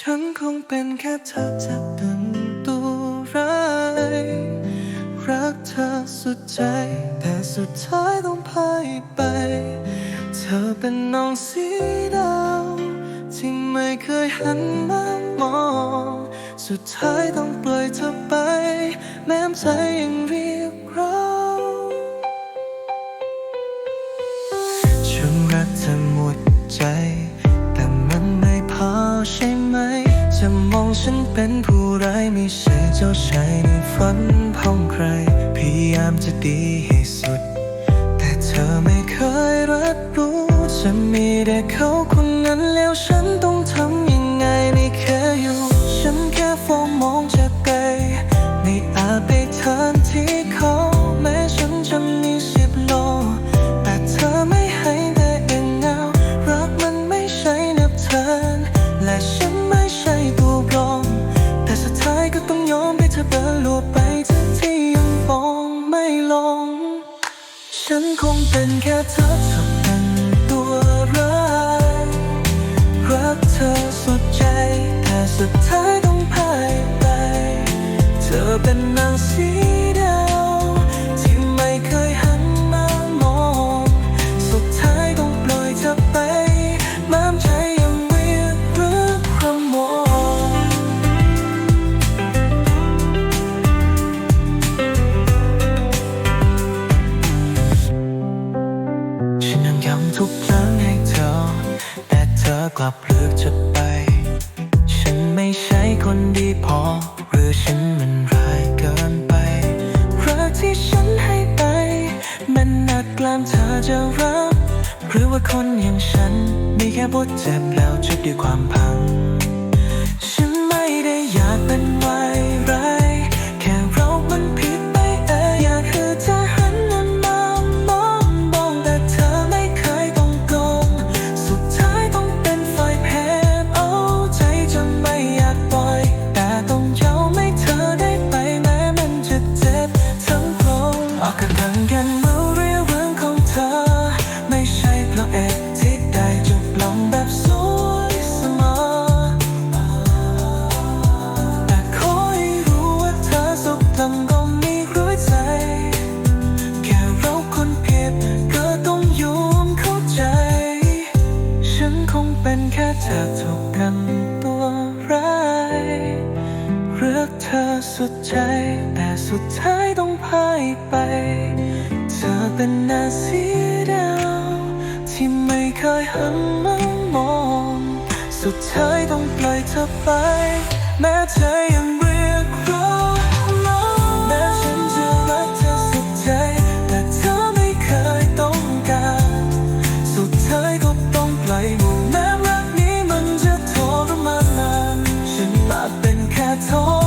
ฉันคงเป็นแค่เธอจะเป็นตัวร้ายรักเธอสุดใจ แต่สุดท้ายต้องพ่ายไป เธอเป็นน้องสีดาที่ไม่เคยหันมามอง สุดท้ายต้องปล่อยเธอไป แม้ใจยังเรีย ฉันเป็นผู้ร้ายไม่ใช่เจ้าชายในฝันของใคร พยายามจะดีให้สุด แต่เธอไม่เคยรับรู้ จะมีแต่เขาคนนั้นแล้วฉันต้องทำ ฉันคงเป็นแค่เธอ กลับเลือกจะไป ฉันไม่ใช่คนดีพอ หรือฉันมันร้ายเกินไป รักที่ฉันให้ไป มันหนักกล้ามเธอจะรับ หรือว่าคนอย่างฉัน มีแค่บทเจ็บแล้วจบด้วยความพัง ฉันไม่ได้อยากเป็นไว กันทังกันเมื่อเรียกเรื่องของเธอ ไม่ใช่เพราะเอกที่ได้จบลงแบบสวยเสมอ แต่ขอให้รู้ว่าเธอสุขทำก็มีรู้ใจ แค่เราคนผิดก็ต้องยอมเข้าใจ ฉันคงเป็นแค่เธอถูกกันตัวร้ายเลือกเธอสุดใจ แต่สุดท้ายต้องพ่ายไป เป็นน่าสียดายที่ไม่เคยหันมามอง สุดท้ายต้องปล่อยเธอไป แม้ใจยังเรียกร้องแม้ฉันจะรักเธอสุดใจ แต่เธอไม่เคยต้องการ สุดท้ายก็ต้องปล่อยมู่แม้รักนี้มันจะทรมานฉันอาจเป็นแค่ท้อ